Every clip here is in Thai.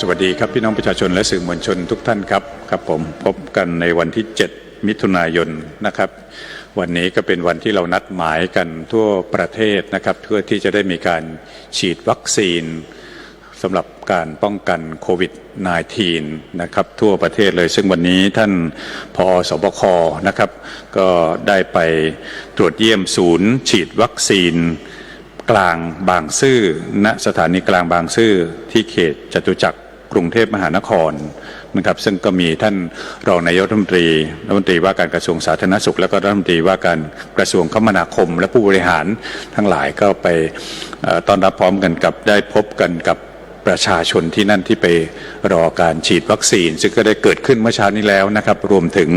สวัสดีครับพี่น้องประชาชนและสื่อมวลชนทุกท่านครับครับผมพบกันในวันที่ 7 มิถุนายนนะครับ วันนี้ก็เป็นวันที่เรานัดหมายกันทั่วประเทศนะครับเพื่อที่จะได้มีการฉีดวัคซีนสำหรับการป้องกันโควิด -19 นะครับทั่วประเทศเลย ซึ่งวันนี้ท่านพอสบคนะครับ ก็ได้ไปตรวจเยี่ยมศูนย์ ฉีดวัคซีนกลางบางซื่อณสถานีกลางบางซื่อที่เขตจตุจักร กรุงเทพมหานครนะครับซึ่งก็มีท่านรองนายกรัฐมนตรีรัฐมนตรีว่าการกระทรวงสาธารณสุข แล้วก็รัฐมนตรีว่าการกระทรวงคมนาคม และผู้บริหารทั้งหลายก็ไปอต้อนรับพร้อมกันกับได้พบกันกับประชาชนที่นั่นที่ไปรอการฉีดวัคซีน ซึ่งก็ได้เกิดขึ้นเมื่อเช้านี้แล้วนะครับ รวมถึง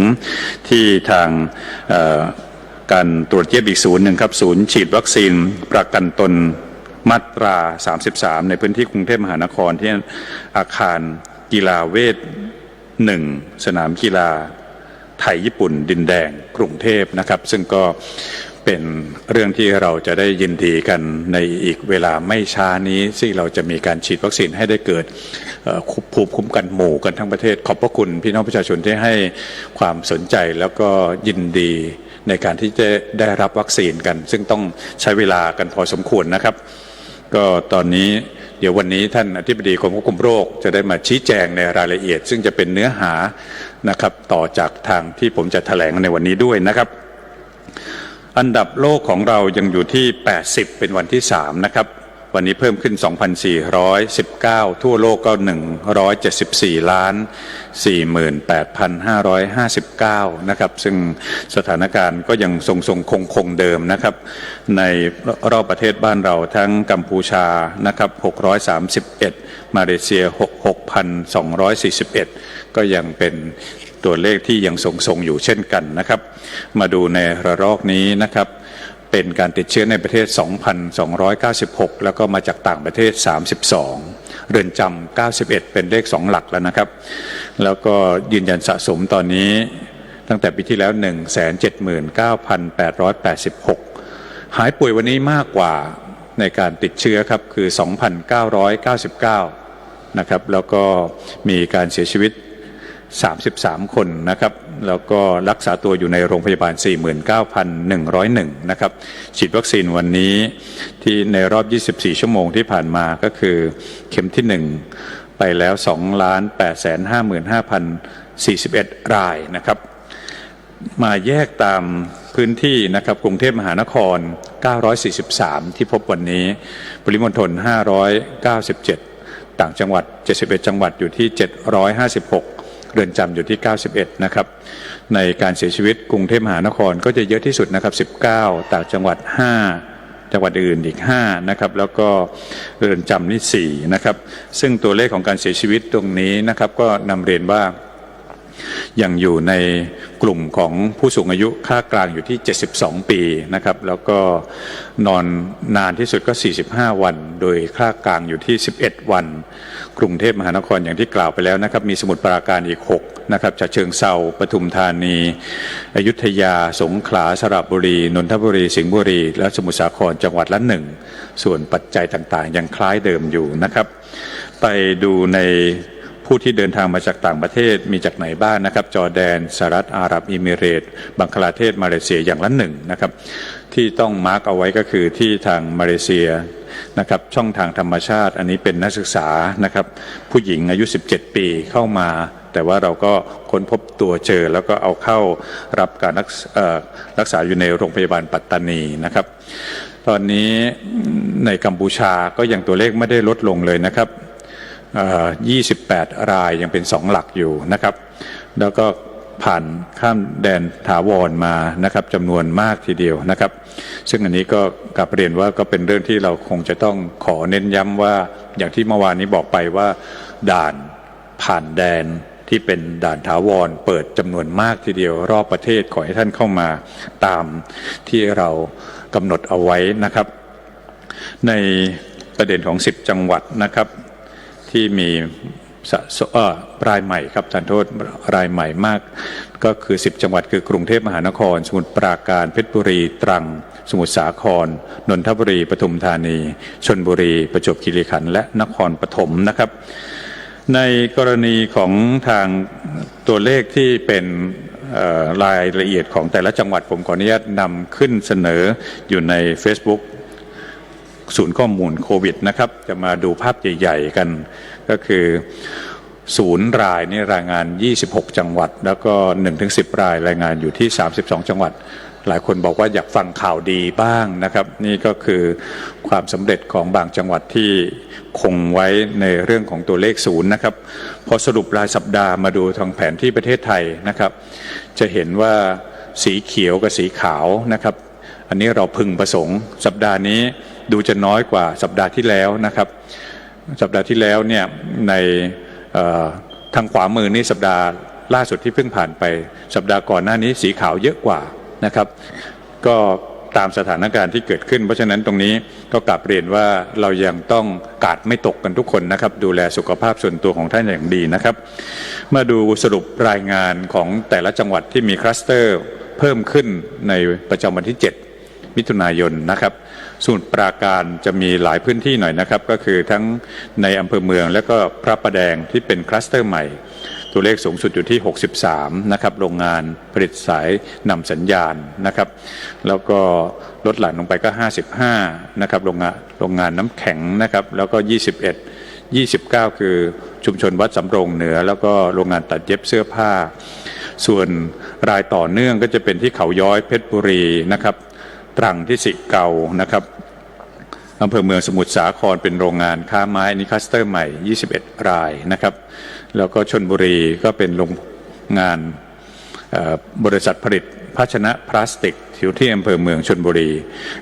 ที่ทางการตรวจเยี่ยมอีกศูนย์หนึ่งครับ ศูนย์ฉีดวัคซีนประกันตน มาตรา 33 ในพื้นที่กรุงเทพมหานครที่อาคารกีฬาเวทหนึ่งสนามกีฬาไทยญี่ปุ่น ดินแดงกรุงเทพนะครับ ซึ่งก็เป็นเรื่องที่เราจะได้ยินดีกันในอีกเวลาไม่ช้านี้ที่เราจะมีการฉีดวัคซีนให้ได้เกิดภูมิคุ้มกันหมู่กันทั้งประเทศ ขอบพระคุณพี่น้องประชาชนที่ให้ความสนใจแล้วก็ยินดีในการที่จะได้รับวัคซีนกัน ซึ่งต้องใช้เวลากันพอสมควรนะครับ ก็ตอนนี้เดี๋ยววันนี้ท่านอธิบดีกรมควบคุมโรค จะได้มาชี้แจงในรายละเอียด ซึ่งจะเป็นเนื้อหานะครับ ต่อจากทางที่ผมจะแถลงในวันนี้ด้วยนะครับ อันดับโลกของเรายังอยู่ที่ 80 เป็นวันที่3นะครับ วันนี้เพิ่มขึ้น 2,419 ทั่วโลกก็ 174 ล้าน 48,559 นะครับ ซึ่งสถานการณ์ก็ยังทรงทรงคงคงเดิมนะครับ ในรอบประเทศบ้านเราทั้งกัมพูชานะครับ 631 มาเลเซีย6,241 ก็ยังเป็นตัวเลขที่ยังทรงๆอยู่เช่นกันนะครับ มาดูในระลอกนี้นะครับ เป็นการติดเชื้อในประเทศ 2,296 แล้วก็มาจากต่างประเทศ 32 เรือนจำ 91 เป็นเลข 2 หลักแล้วนะครับ แล้วก็ยืนยันสะสมตอนนี้ตั้งแต่ปีที่แล้ว 179,886 หายป่วยวันนี้มากกว่าในการติดเชื้อครับคือ 2,999 นะครับ แล้วก็มีการเสียชีวิต 33 คนนะครับ แล้วก็รักษาตัวอยู่ในโรงพยาบาล 49,101 นะครับ ฉีดวัคซีนวันนี้ที่ในรอบ 24 ชั่วโมงที่ผ่านมาก็คือเข็มที่ 1 ไปแล้ว 2 ล้าน8 55,041 รายนะครับ มาแยกตามพื้นที่นะครับ กรุงเทพมหานคร 943 ที่พบวันนี้ ปริมณฑล 597 ต่างจังหวัด 71 จังหวัดอยู่ที่ 756 เรือนจำอยู่ที่ 91 นะครับ ในการเสียชีวิตกรุงเทพมหานครก็จะเยอะที่สุดนะครับ 19 ต่างจังหวัด 5 จังหวัดอื่นอีก 5 นะครับ แล้วก็เรือนจำนี่4นะครับ ซึ่งตัวเลขของการเสียชีวิตตรงนี้นะครับ ก็นำเรียนว่า ยังอยู่ในกลุ่มของผู้สูงอายุค่ากลางอยู่ที่ 72 ปีนะครับ แล้วก็นอนนานที่สุดก็ 45 วัน โดยค่ากลางอยู่ที่ 11 วัน กรุงเทพมหานครอย่างที่กล่าวไปแล้วนะครับ มีสมุทรปราการอีก 6 นะครับจากเชิงเซาปทุมธานี อยุธยา สงขลา สระบุรี นนทบุรี สิงห์บุรี และสมุทรสาครจังหวัดละหนึ่ง ส่วนปัจจัยต่างๆ ยังคล้ายเดิมอยู่นะครับ ไปดูใน ผู้ที่เดินทางมาจากต่างประเทศมีจากไหนบ้างนะครับ จอร์แดนสหรัฐอาหรับอิมิเรตส์บังคลาเทศมาเลเซียอย่างละหนึ่งนะครับที่ต้องมาร์กเอาไว้ก็คือที่ทางมาเลเซียนะครับช่องทางธรรมชาติ อันนี้เป็นนักศึกษานะครับผู้หญิงอายุ 17 ปีเข้ามา แต่ว่าเราก็ค้นพบตัวเจอ แล้วก็เอาเข้ารับการรักษเอ่อรักษาอยู่ในโรงพยาบาลปัตตานีนะครับ ตอนนี้ในกัมพูชาก็ยังตัวเลขไม่ได้ลดลงเลยนะครับ 28 รายยังเป็น 2 หลักอยู่นะครับ แล้วก็ผ่านข้ามแดนถาวรมานะครับจำนวนมากทีเดียวนะครับ ซึ่งอันนี้ก็กลับเรียนว่าก็เป็นเรื่องที่เราคงจะต้องขอเน้นย้ำว่าอย่างที่เมื่อวานนี้บอกไปว่า ด่านผ่านแดนที่เป็นด่านถาวรเปิดจำนวนมากทีเดียว รอบประเทศขอให้ท่านเข้ามาตามที่เรากำหนดเอาไว้นะครับ ในประเด็นของ 10 จังหวัดนะครับ ที่มีสะสรายใหม่ครับทานโทษรายใหม่มาก ก็คือ 10 จังหวัดคือกรุงเทพมหานคร สมุทรปราการเพชรบุรีตรัง สมุทรสาคร นนทบุรีปทุมธานีชนบุรี ประจวบคีรีขันธ์และนครปฐมนะครับ ในกรณีของทางตัวเลขที่เป็นรายละเอียดของแต่ละจังหวัดผมขออนุญาตนำขึ้นเสนออยู่ใน Facebook ศูนย์ข้อมูลโควิดนะครับ จะมาดูภาพใหญ่ ๆ กัน ก็คือศูนย์รายนี่รายงาน 26 จังหวัด แล้วก็ 1-10 รายรายงานอยู่ที่ 32 จังหวัด หลายคนบอกว่าอยากฟังข่าวดีบ้างนะครับ นี่ก็คือความสำเร็จของบางจังหวัดที่คงไว้ในเรื่องของตัวเลขศูนย์นะครับ พอสรุปรายสัปดาห์มาดูทางแผนที่ประเทศไทยนะครับ จะเห็นว่าสีเขียวกับสีขาวนะครับ อันนี้เราพึงประสงค์สัปดาห์นี้ ดูจะน้อยกว่าสัปดาห์ที่แล้วนะครับ สัปดาห์ที่แล้วเนี่ยในทางขวามือนี่สัปดาห์ล่าสุดที่เพิ่งผ่านไป สัปดาห์ก่อนหน้านี้สีขาวเยอะกว่านะครับ ก็ตามสถานการณ์ที่เกิดขึ้น เพราะฉะนั้นตรงนี้ก็กลับเรียนว่าเรายังต้องกาดไม่ตกกันทุกคนนะครับ ดูแลสุขภาพส่วนตัวของท่านอย่างดีนะครับ มาดูสรุปรายงานของแต่ละจังหวัดที่มีคลัสเตอร์เพิ่มขึ้นในประจำวันที่ 7 มิถุนายนนะครับสมุทรปราการจะมีหลายพื้นที่หน่อยนะครับ ก็คือทั้งในอำเภอเมืองและก็พระประแดงที่เป็นคลัสเตอร์ใหม่ ตัวเลขสูงสุดอยู่ที่ 63 นะครับ โรงงานผลิตสายนำสัญญาณนะครับ แล้วก็ลดหลั่นลงไปก็ 55 นะครับ โรงงานโรงงานน้ำแข็งนะครับ แล้วก็ 21 29 คือชุมชนวัดสำโรงเหนือ แล้วก็โรงงานตัดเย็บเสื้อผ้า ส่วนรายต่อเนื่องก็จะเป็นที่เขาย้อยเพชรบุรีนะครับ ตรังที่สิเกานะครับอำเภอเมืองสมุทรสาครเป็นโรงงานค้าไม้นนี้คลัสเตอร์ใหม่ 21 รายนะครับ แล้วก็ชนบุรีก็เป็นโรงงานบริษัทผลิตภาชนะพลาสติกอยู่ที่อำเภอเมืองชนบุรี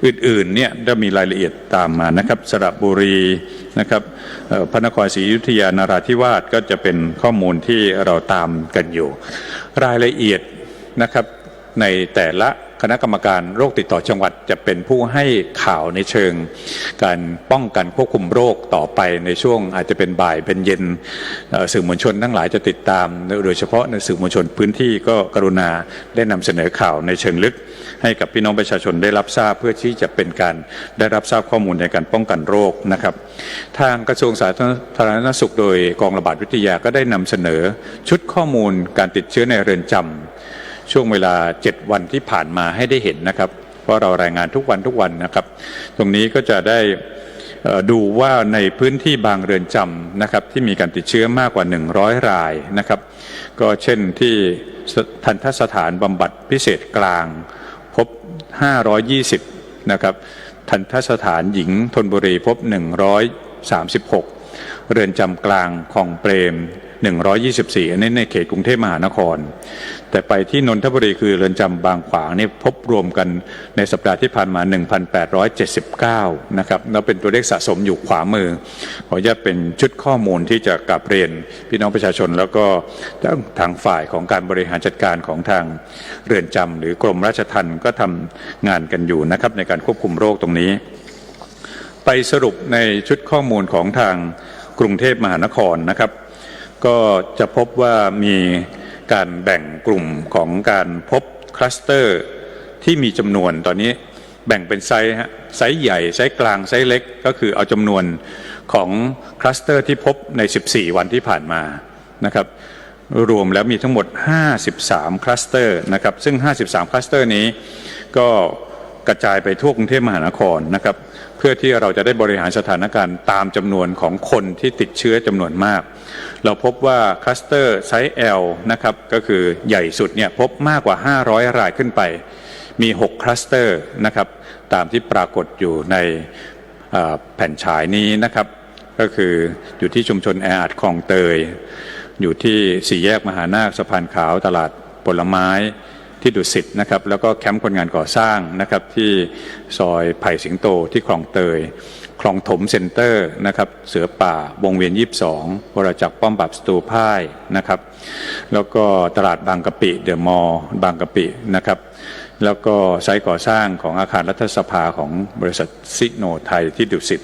อื่นๆเนี่ยจะมีรายละเอียดตามมานะครับสระบุรีนะครับพระนครศรีอยุธยานาราธิวาสก็จะเป็นข้อมูลที่เราตามกันอยู่ รายละเอียดนะครับในแต่ละ คณะกรรมการโรคติดต่อจังหวัดจะเป็นผู้ให้ข่าวในเชิง การป้องกันควบคุมโรคต่อไปในช่วงอาจจะเป็นบ่ายเป็นเย็นสื่อมวลชนทั้งหลายจะติดตาม โดยเฉพาะในสื่อมวลชนพื้นที่ก็กรุณาได้นำเสนอข่าวในเชิงลึก ให้กับพี่น้องประชาชนได้รับทราบเพื่อที่จะเป็นการได้รับทราบข้อมูลในการป้องกันโรคนะครับ ทางกระทรวงสาธารณสุขโดยกองระบาดวิทยาก็ได้นำเสนอชุดข้อมูลการติดเชื้อในเรือนจำ ช่วงเวลา 7 วันที่ผ่านมาให้ได้เห็นนะครับ เพราะเรารายงานทุกวันทุกวันนะครับ ตรงนี้ก็จะได้ดูว่าในพื้นที่บางเรือนจำนะครับที่มีการติดเชื้อมากกว่า 100 รายนะครับ ก็เช่นที่ทันทสถานบำบัดพิเศษกลาง พบ 520 นะครับ ทันทสถานหญิงธนบุรีพบ 136 เรือนจำกลางคลองเปรม 124 อันนี้ในเขตกรุงเทพมหานคร แต่ไปที่นนทบุรีคือเรือนจำบางขวางนี่พบรวมกันในสัปดาห์ที่ผ่านมา 1,879 นะครับแล้วเป็นตัวเลขสะสมอยู่ขวามือ ขออนุญาตเป็นชุดข้อมูลที่จะกลับเรียนพี่น้องประชาชน แล้วก็ทางฝ่ายของการบริหารจัดการของทางเรือนจำหรือกรมราชทัณฑ์ก็ทำงานกันอยู่นะครับในการควบคุมโรคตรงนี้ ไปสรุปในชุดข้อมูลของทางกรุงเทพมหานครนะครับ ก็จะพบว่ามีการแบ่งกลุ่มของการพบคลัสเตอร์ที่มีจำนวนตอนนี้แบ่งเป็นไซส์ฮะไซส์ใหญ่ ไซส์กลาง ไซส์เล็ก ก็คือเอาจำนวนของคลัสเตอร์ที่พบใน 14 วันที่ผ่านมานะครับ รวมแล้วมีทั้งหมด 53 คลัสเตอร์นะครับ ซึ่ง 53 คลัสเตอร์นี้ก็กระจายไปทั่วกรุงเทพมหานครนะครับ เพื่อที่เราจะได้บริหารสถานการณ์ตามจำนวนของคนที่ติดเชื้อจำนวนมาก เราพบว่าคลัสเตอร์ไซส์ L นะครับก็คือใหญ่สุดเนี่ยพบมากกว่า 500 รายขึ้นไป มี 6 คลัสเตอร์นะครับตามที่ปรากฏอยู่ในเอ่อแผ่นฉายนี้นะครับก็คืออยู่ที่ชุมชนแออัดคลองเตย อยู่ที่สี่แยกมหานาคสะพานขาวตลาดผลไม้ ที่ดุสิตนะครับแล้วก็แคมป์คนงานก่อสร้างนะครับที่ซอยไผ่สิงโตที่คลองเตย คลองถมเซ็นเตอร์นะครับเสือป่าวงเวียน 22วรจักรป้อมปราบสตูพ่ายนะครับแล้วก็ตลาดบางกะปิเดอะมอลล์บางกะปินะครับแล้วก็ไซต์ก่อสร้างของอาคารรัฐสภาของบริษัทซิโนไทยที่ดุสิต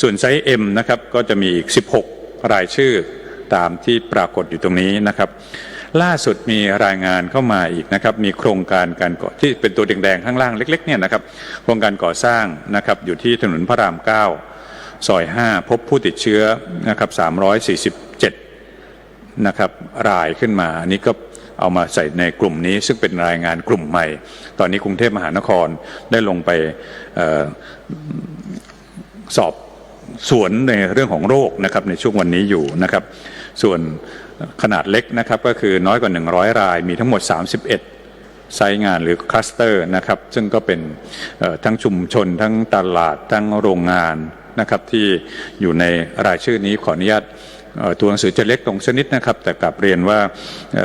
ส่วนไซต์ M นะครับก็จะมีอีก 16 รายชื่อตามที่ปรากฏอยู่ตรงนี้นะครับ ล่าสุดมีรายงานเข้ามาอีกนะครับมีโครงการการก่อที่เป็นตัวแดงๆข้างล่างเล็กๆเนี่ยนะครับโครงการก่อสร้างนะครับอยู่ที่ถนนพระราม 9 ซอย 5 พบผู้ติดเชื้อนะครับ347นะครับรายขึ้นมาอันนี้ก็เอามาใส่ในกลุ่มนี้ซึ่งเป็นรายงานกลุ่มใหม่ ตอนนี้กรุงเทพมหานครได้ลงไปออสอบ สวนในเรื่องของโรคนะครับในช่วงวันนี้อยู่นะครับ ส่วนขนาดเล็กนะครับก็คือน้อยกว่า 100 ราย มีทั้งหมด 31 ไซต์งานหรือคลัสเตอร์นะครับ ซึ่งก็เป็นทั้งชุมชน ทั้งตลาด ทั้งโรงงานนะครับที่อยู่ในรายชื่อนี้ขออนุญาตตัวหนังสือจะเล็กลงชนิดนะครับ แต่กลับเรียนว่าเ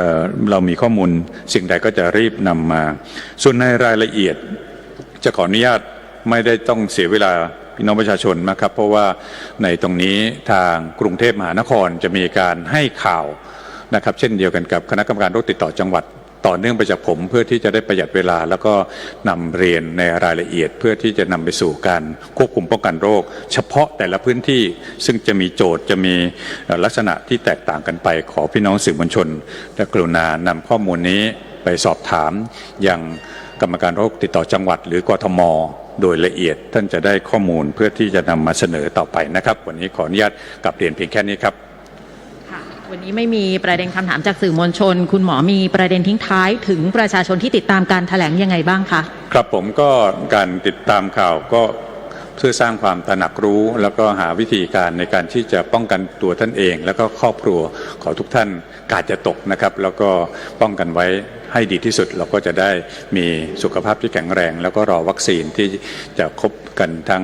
เรามีข้อมูลสิ่งใดก็จะรีบนำมา ส่วนในรายละเอียดจะขออนุญาตไม่ได้ต้องเสียเวลา พี่น้องประชาชนนะครับ เพราะว่าในตรงนี้ทางกรุงเทพมหานครจะมีการให้ข่าวนะครับ เช่นเดียวกันกับคณะกรรมการโรคติดต่อจังหวัดต่อเนื่องไปจากผมเพื่อที่จะได้ประหยัดเวลา แล้วก็นำเรียนในรายละเอียด เพื่อที่จะนำไปสู่การควบคุมป้องกันโรค เฉพาะแต่ละพื้นที่ซึ่งจะมีโจทย์จะมีลักษณะที่แตกต่างกันไป ขอพี่น้องสื่อมวลชนและกรุณานำข้อมูลนี้ไปสอบถามอย่าง กรรมการโรคติดต่อจังหวัด หรือกทม โดยละเอียด ท่านจะได้ข้อมูลเพื่อที่จะนำมาเสนอต่อไปนะครับ วันนี้ขออนุญาตกลับเรียนเพียงแค่นี้ครับค่ะวันนี้ไม่มีประเด็นคำถามจากสื่อมวลชน คุณหมอมีประเด็นทิ้งท้ายถึงประชาชนที่ติดตามการแถลงยังไงบ้างคะครับผมก็การติดตามข่าวก็เพื่อสร้างความตระหนักรู้ แล้วก็หาวิธีการในการที่จะป้องกันตัวท่านเอง แล้วก็ครอบครัวของทุกท่านกาดจะตกนะครับ แล้วก็ป้องกันไว้ ให้ดีที่สุด เราก็จะได้มีสุขภาพที่แข็งแรง แล้วก็รอวัคซีนที่จะครบกันทั้ง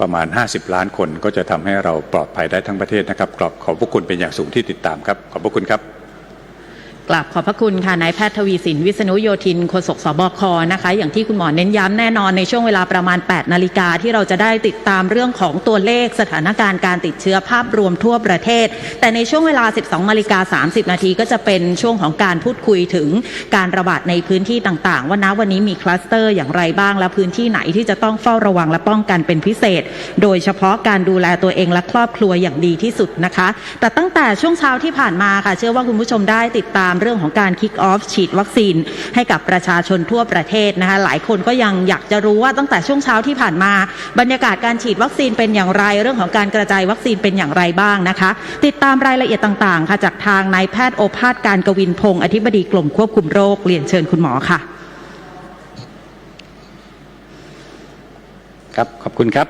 ประมาณ 50 ล้านคนก็จะทำให้เราปลอดภัยได้ทั้งประเทศนะครับกรอบขอบพระคุณเป็นอย่างสูงที่ติดตามครับ ขอบพระคุณครับ กราบขอบพระคุณค่ะนายแพทย์ทวีสินวิษณุโยธินโฆษกสบคนะคะ อย่างที่คุณหมอเน้นย้ำแน่นอนในช่วงเวลาประมาณ 8 นาฬิกาที่เราจะได้ติดตามเรื่องของตัวเลขสถานการณ์การติดเชื้อภาพรวมทั่วประเทศ แต่ในช่วงเวลา 12นาฬิกา30 นาทีก็จะเป็นช่วงของการพูดคุยถึงการระบาดในพื้นที่ต่างๆ ว่าณวันนี้มีคลัสเตอร์อย่างไรบ้าง และพื้นที่ไหนที่จะต้องเฝ้าระวังและป้องกันเป็นพิเศษ โดยเฉพาะการดูแลตัวเองและครอบครัวอย่างดีที่สุดนะคะ แต่ตั้งแต่ช่วงเช้าที่ผ่านมาค่ะ เชื่อว่าคุณผู้ชมได้ติดตามเรื่องของการคิกออฟฉีดวัคซีนให้กับประชาชนทั่วประเทศนะคะหลายคนก็ยังอยากจะรู้ว่าตั้งแต่ช่วงเช้าที่ผ่านมา บรรยากาศการฉีดวัคซีนเป็นอย่างไร เรื่องของการกระจายวัคซีนเป็นอย่างไรบ้างนะคะ ติดตามรายละเอียดต่างๆ ค่ะจากทางนายแพทย์โอภาสการกวินพงศ์อธิบดีกรมควบคุมโรคเรียนเชิญคุณหมอค่ะครับขอบคุณครับ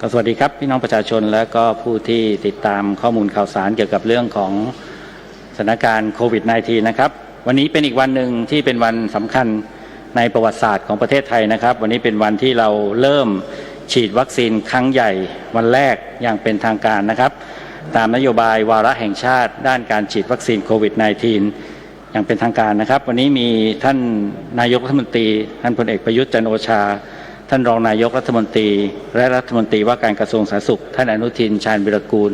ก็สวัสดีครับ พี่น้องประชาชนและก็ผู้ที่ติดตามข้อมูลข่าวสารเกี่ยวกับเรื่องของ สถานการณ์โควิด -19 นะครับ วันนี้เป็นอีกวันหนึ่งที่เป็นวันสำคัญในประวัติศาสตร์ของประเทศไทยนะครับ วันนี้เป็นวันที่เราเริ่มฉีดวัคซีนครั้งใหญ่วันแรกอย่างเป็นทางการนะครับ ตามนโยบายวาระแห่งชาติ ด้านการฉีดวัคซีนโควิด -19 อย่างเป็นทางการนะครับ วันนี้มีท่านนายกรัฐมนตรีท่านพลเอกประยุทธ์จันโอชา ท่านรองนายกรัฐมนตรี และรัฐมนตรีว่าการกระทรวงสาธารณสุข ท่านอนุทินชาญวิรกูล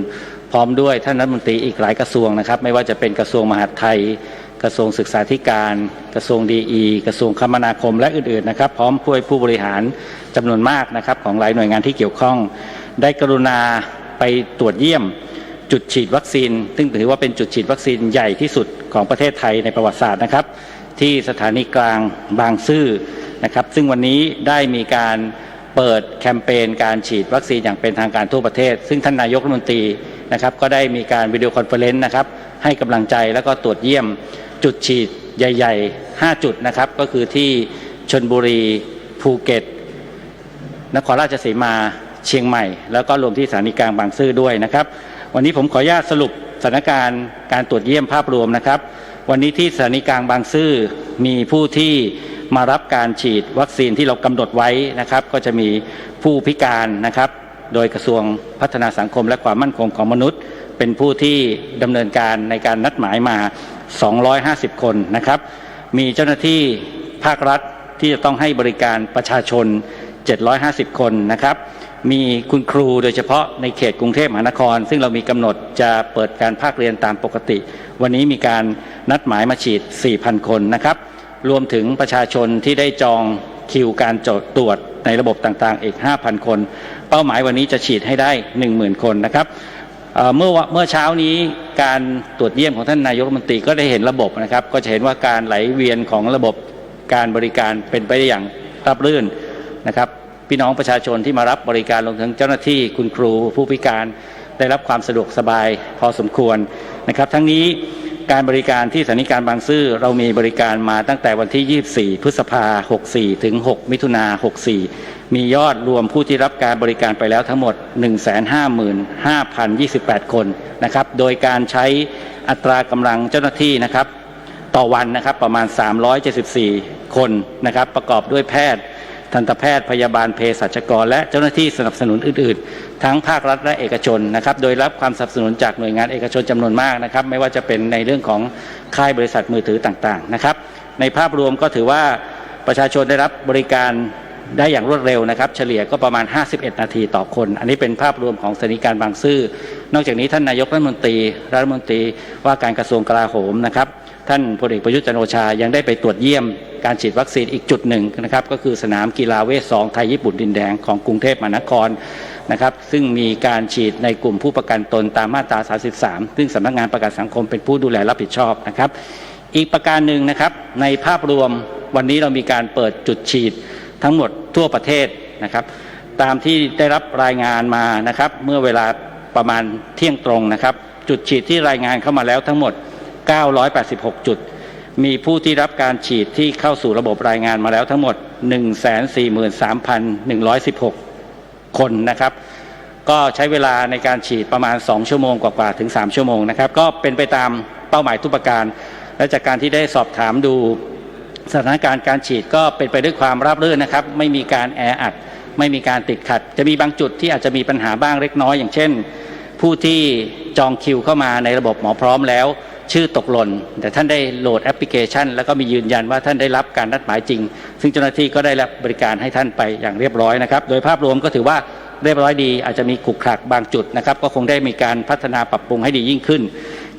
พร้อมด้วยท่านรัฐมนตรีอีกหลายกระทรวงนะครับ ไม่ว่าจะเป็นกระทรวงมหาดไทย กระทรวงศึกษาธิการ กระทรวงดีอีกระทรวงคมนาคมและอื่นๆนะครับ พร้อมผู้ผู้บริหารจำนวนมากนะครับ ของหลายหน่วยงานที่เกี่ยวข้อง ได้กรุณาไปตรวจเยี่ยมจุดฉีดวัคซีน ซึ่งถือว่าเป็นจุดฉีดวัคซีนใหญ่ที่สุดของประเทศไทยในประวัติศาสตร์นะครับ ที่สถานีกลางบางซื่อนะครับ ซึ่งวันนี้ได้มีการเปิดแคมเปญการฉีดวัคซีนอย่างเป็นทางการทั่วประเทศ ซึ่งท่านนายกรัฐมนตรี นะครับก็ได้มีการวิดีโอคอนเฟอเรนซ์นะครับให้กำลังใจแล้วก็ตรวจเยี่ยมจุดฉีดใหญ่ ๆ 5 จุดนะครับก็คือที่ชนบุรีภูเก็ต นครราชสีมาเชียงใหม่ แล้วก็รวมที่สถานีกลางบางซื่อด้วยนะครับ วันนี้ผมขออนุญาตสรุปสถานการณ์การตรวจเยี่ยมภาพรวมนะครับ วันนี้ที่สถานีกลางบางซื่อมีผู้ที่มารับการฉีดวัคซีนที่เรากำหนดไว้นะครับ ก็จะมีผู้พิการนะครับ โดยกระทรวงพัฒนาสังคมและความมั่นคงของมนุษย์ เป็นผู้ที่ดำเนินการในการนัดหมายมา 250 คนนะครับ มีเจ้าหน้าที่ภาครัฐที่จะต้องให้บริการประชาชน 750 คนนะครับ มีคุณครูโดยเฉพาะในเขตกรุงเทพมหานคร ซึ่งเรามีกำหนดจะเปิดการภาคเรียนตามปกติ วันนี้มีการนัดหมายมาฉีด 4,000 คนนะครับ รวมถึงประชาชนที่ได้จองคิวการจดตรวจ ในระบบต่างๆอีก 5,000 คน เป้าหมายวันนี้จะฉีดให้ได้ 10,000 คนนะครับเมื่อวะเมื่อเช้านี้การตรวจเยี่ยมของท่านนายกรัฐมนตรีก็ได้เห็นระบบนะครับ ก็จะเห็นว่าการไหลเวียนของระบบการบริการเป็นไปได้อย่างราบรื่นนะครับ พี่น้องประชาชนที่มารับบริการรวมถึงเจ้าหน้าที่คุณครูผู้พิการได้รับความสะดวกสบายพอสมควรนะครับ ทั้งนี้ การบริการที่สถานีการบางซื่อเรามีบริการมาตั้งแต่วันที่ 24 พฤษภา 64 ถึง 6 มิถุนา 64 มียอดรวมผู้ที่รับการบริการไปแล้วทั้งหมด 155,028 คนนะครับ โดยการใช้อัตรากำลังเจ้าหน้าที่นะครับ ต่อวันนะครับประมาณ 374 คนนะครับ ประกอบด้วยแพทย์ ทันตแพทย์พยาบาลเภสัชกร และเจ้าหน้าที่สนับสนุนอื่น ๆ ทั้งภาครัฐและเอกชนนะครับโดยรับความสนับสนุนจากหน่วยงานเอกชนจำนวนมากนะครับไม่ว่าจะเป็นในเรื่องของค่ายบริษัทมือถือต่างๆนะครับในภาพรวมก็ถือว่าประชาชนได้รับบริการได้อย่างรวดเร็วนะครับ เฉลี่ยก็ประมาณ 51 นาทีต่อคน อันนี้เป็นภาพรวมของสถานีการบางซื่อ นอกจากนี้ท่านนายกรัฐมนตรีรัฐมนตรีว่าการกระทรวงกลาโหมนะครับ ท่านพลเอกประยุทธ์จันโอชายังได้ไปตรวจเยี่ยมการฉีดวัคซีนอีกจุดหนึ่งนะครับ ก็คือสนามกีฬาเวทสองไทยญี่ปุ่นดินแดงของกรุงเทพมหานครนะครับ ซึ่งมีการฉีดในกลุ่มผู้ประกันตนตามมาตรา 33 ซึ่งสำนักงานประกันสังคมเป็นผู้ดูแลรับผิดชอบนะครับ อีกประการหนึ่งนะครับในภาพรวมวันนี้เรามีการเปิดจุดฉีดทั้งหมดทั่วประเทศนะครับ ตามที่ได้รับรายงานมานะครับ เมื่อเวลาประมาณเที่ยงตรงนะครับ จุดฉีดที่รายงานเข้ามาแล้วทั้งหมด 986 จุด มีผู้ที่รับการฉีดที่เข้าสู่ระบบรายงานมาแล้วทั้งหมด 143,116 คนนะครับก็ใช้เวลาในการฉีดประมาณ 2 ชั่วโมงกว่าๆถึง 3 ชั่วโมงนะครับ ก็เป็นไปตามเป้าหมายทุกประการ และจากการที่ได้สอบถามดูสถานการณ์การฉีดก็เป็นไปด้วยความราบรื่นนะครับ ไม่มีการแออัด ไม่มีการติดขัด จะมีบางจุดที่อาจจะมีปัญหาบ้างเล็กน้อย อย่างเช่น ผู้ที่จองคิวเข้ามาในระบบหมอพร้อมแล้ว ชื่อตกหล่น แต่ท่านได้โหลดแอปพลิเคชัน แล้วก็มียืนยันว่าท่านได้รับการนัดหมายจริง ซึ่งเจ้าหน้าที่ก็ได้รับบริการให้ท่านไปอย่างเรียบร้อยนะครับโดยภาพรวมก็ถือว่าเรียบร้อยดีอาจจะมีขุกขลักบางจุดนะครับก็คงได้มีการพัฒนาปรับปรุงให้ดียิ่งขึ้น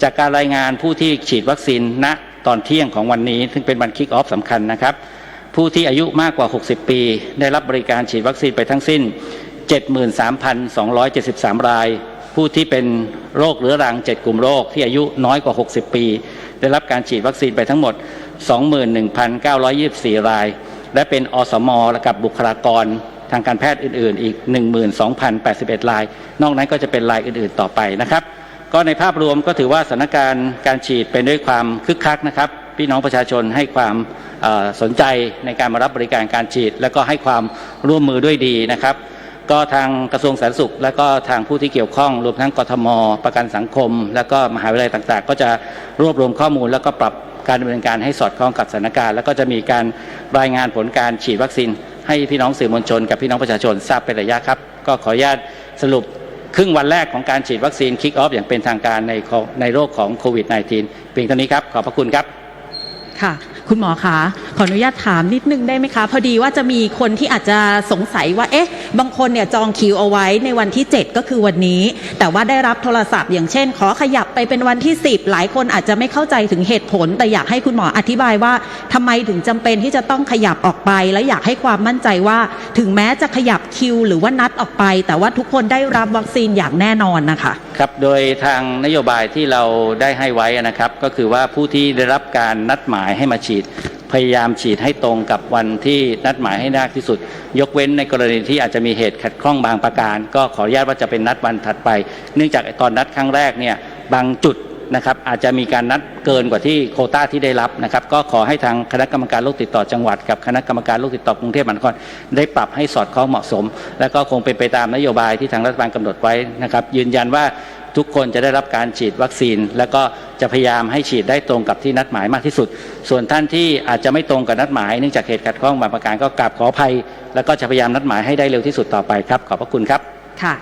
จากการรายงานผู้ที่ฉีดวัคซีนณตอนเที่ยงของวันนี้ ซึ่งเป็นวันคิกออฟสำคัญนะครับผู้ที่อายุมากกว่า 60 ปี ได้รับบริการฉีดวัคซีนไปทั้งสิ้น 73,273 ราย ผู้ที่เป็นโรคเรื้อรัง 7 กลุ่มโรคที่อายุน้อยกว่า 60 ปี ได้รับการฉีดวัคซีนไปทั้งหมด 21,924 ราย และเป็นอสมและกับบุคลากรทางการแพทย์อื่น ๆ อีก 12,081 ราย นอกนั้นก็จะเป็นรายอื่น ๆ ต่อไปนะครับ ก็ในภาพรวมก็ถือว่าสถานการณ์การฉีดเป็นด้วยความคึกคักนะครับ พี่น้องประชาชนให้ความสนใจในการมารับบริการการฉีด และก็ให้ความร่วมมือด้วยดีนะครับ ก็ทางกระทรวงสาธารณสุข และก็ทางผู้ที่เกี่ยวข้อง รวมทั้งกทม ประกันสังคม และก็มหาวิทยาลัยต่างๆ ก็จะรวบรวมข้อมูล แล้วก็ปรับการดำเนินการให้สอดคล้องกับสถานการณ์ แล้วก็จะมีการรายงานผลการฉีดวัคซีน ให้พี่น้องสื่อมวลชน กับพี่น้องประชาชนทราบเป็นระยะครับ ก็ขออนุญาตสรุปครึ่งวันแรกของการฉีดวัคซีนคิกออฟอย่างเป็นทางการในในโรคของโควิด -19 เพียงเท่านี้ครับขอบพระคุณครับค่ะ คุณหมอคะขออนุญาตถามนิดนึงได้ไหมคะ พอดีว่าจะมีคนที่อาจจะสงสัยว่าเอ๊ะ บางคนเนี่ยจองคิวเอาไว้ในวันที่ 7 ก็คือวันนี้ แต่ว่าได้รับโทรศัพท์อย่างเช่น ขอขยับไปเป็นวันที่ 10 หลายคนอาจจะไม่เข้าใจถึงเหตุผล แต่อยากให้คุณหมออธิบายว่าทำไมถึงจำเป็นที่จะต้องขยับออกไป และอยากให้ความมั่นใจว่า ถึงแม้จะขยับคิว หรือว่านัดออกไป แต่ว่าทุกคนได้รับวัคซีนอย่างแน่นอนนะคะครับโดยทางนโยบายที่เราได้ให้ไว้นะครับ ก็คือว่าผู้ที่ได้รับการนัดหมายให้มาฉีด พยายามฉีดให้ตรงกับวันที่นัดหมายให้มากที่สุด ยกเว้นในกรณีที่อาจจะมีเหตุขัดข้องบางประการ ก็ขออนุญาตว่าจะเป็นนัดวันถัดไป เนื่องจากตอนนัดครั้งแรกเนี่ยบางจุดนะครับอาจจะมีการนัดเกินกว่าที่โคต้าที่ได้รับนะครับก็ขอให้ทางคณะกรรมการโรคติดต่อจังหวัด กับคณะกรรมการโรคติดต่อกรุงเทพมหานครได้ปรับให้สอดคล้องเหมาะสม และก็คงเป็นไปตามนโยบายที่ทางรัฐบาลกำหนดไว้นะครับยืนยันว่า ทุกคนจะได้รับการฉีดวัคซีน แล้วก็จะพยายามให้ฉีดได้ตรงกับที่นัดหมายมากที่สุด ส่วนท่านที่อาจจะไม่ตรงกับนัดหมายเนื่องจากเหตุขัดข้องบางประการก็กราบขออภัย แล้วก็จะพยายามนัดหมายให้ได้เร็วที่สุดต่อไปครับขอบพระคุณครับ